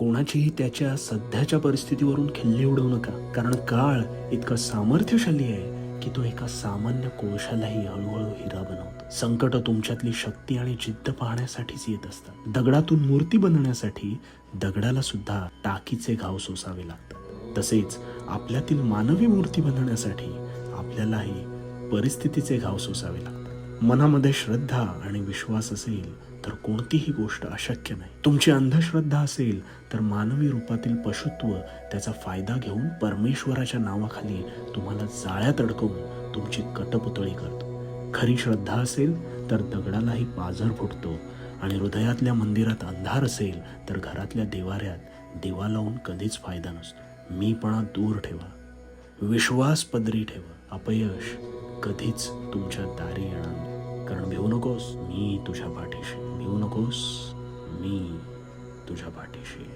कोणाचीही त्याच्या सध्याच्या परिस्थितीवरून खिल्ली उडवू नका. कारण काळ इतका सामर्थ्यशाली आहे की तो एका सामान्य कोळशालाही हळूहळू हिरा बनवतो. संकट तुमच्यातली शक्ती आणि जिद्द पाहण्यासाठीच येत असतात. दगडातून मूर्ती बनवण्यासाठी दगडाला सुद्धा टाकीचे घाव सोसावे लागतात. तसेच आपल्यातील मानवी मूर्ती बनवण्यासाठी आपल्यालाही परिस्थितीचे घाव सोसावे लागतात. मनामध्ये श्रद्धा आणि विश्वास असेल तर कोणतीही गोष्ट अशक्य नाही. तुमची अंधश्रद्धा असेल तर मानवी रूपातील पशुत्व त्याचा फायदा घेऊन परमेश्वराच्या नावाखाली तुम्हाला जाळ्यात अडकवून तुमची कटपुतळी करतो. खरी श्रद्धा असेल तर दगडालाही पाझर फुटतो आणि हृदयातल्या मंदिरात अंधार असेल तर घरातल्या देवाऱ्यात दिवा लावून कधीच फायदा नसतो. मीपणा दूर ठेवा. विश्वास पदरी ठेवा. अपयश कधीच तुमच्या दारी येणार नाही. कारण भिवू नकोस मी तुझ्या पाठीशी भिवू नकोस मी तुझ्या पाठीशी.